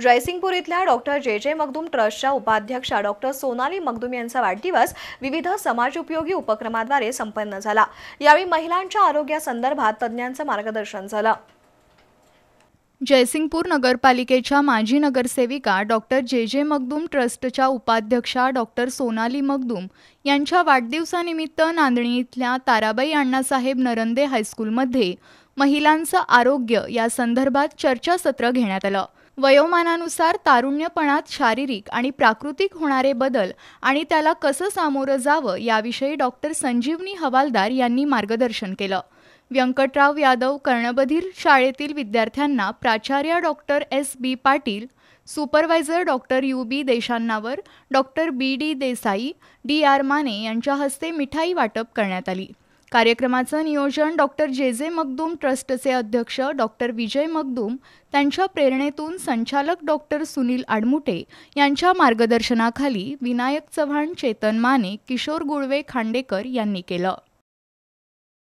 जयसिंगपूर इथल्या डॉक्टर जे जे मगदूम ट्रस्टच्या उपाध्यक्षा डॉक्टर सोनाली मगदूम यांचा वाढदिवस विविध समाजोपयोगी उपक्रमाद्वारे संपन्न झाला. यावेळी महिलांच्या आरोग्यासंदर्भात तज्ज्ञांचं मार्गदर्शन झालं. जयसिंगपूर नगरपालिकेच्या माजी नगरसेविका डॉक्टर जे जे मगदूम ट्रस्टच्या उपाध्यक्षा डॉक्टर सोनाली मगदूम यांच्या वाढदिवसानिमित्त नांदणी इथल्या ताराबाई अण्णासाहेब नरंदे हायस्कूलमध्ये महिलांचं आरोग्य या संदर्भात चर्चासत्र घेण्यात आलं. वयोमानानुसार तारुण्यपणात शारीरिक आणि प्राकृतिक होणारे बदल आणि त्याला कसं सामोरं जावं याविषयी डॉक्टर संजीवनी हवालदार यांनी मार्गदर्शन केलं. व्यंकटराव यादव कर्णबधीर शाळेतील विद्यार्थ्यांना प्राचार्य doctor S. B. Patil supervisor doctor U. B. देशांनावर doctor B. D. Desai D. R. Mane यांच्या हस्ते मिठाई वाटप करण्यात आली. कार्यक्रमाचं नियोजन डॉक्टर जे जे मगदूम ट्रस्टचे अध्यक्ष डॉक्टर विजय मगदूम त्यांच्या प्रेरणेतून संचालक डॉक्टर सुनील आडमुटे यांच्या मार्गदर्शनाखाली विनायक चव्हाण चेतन माने किशोर गुळवे खांडेकर यांनी केलं.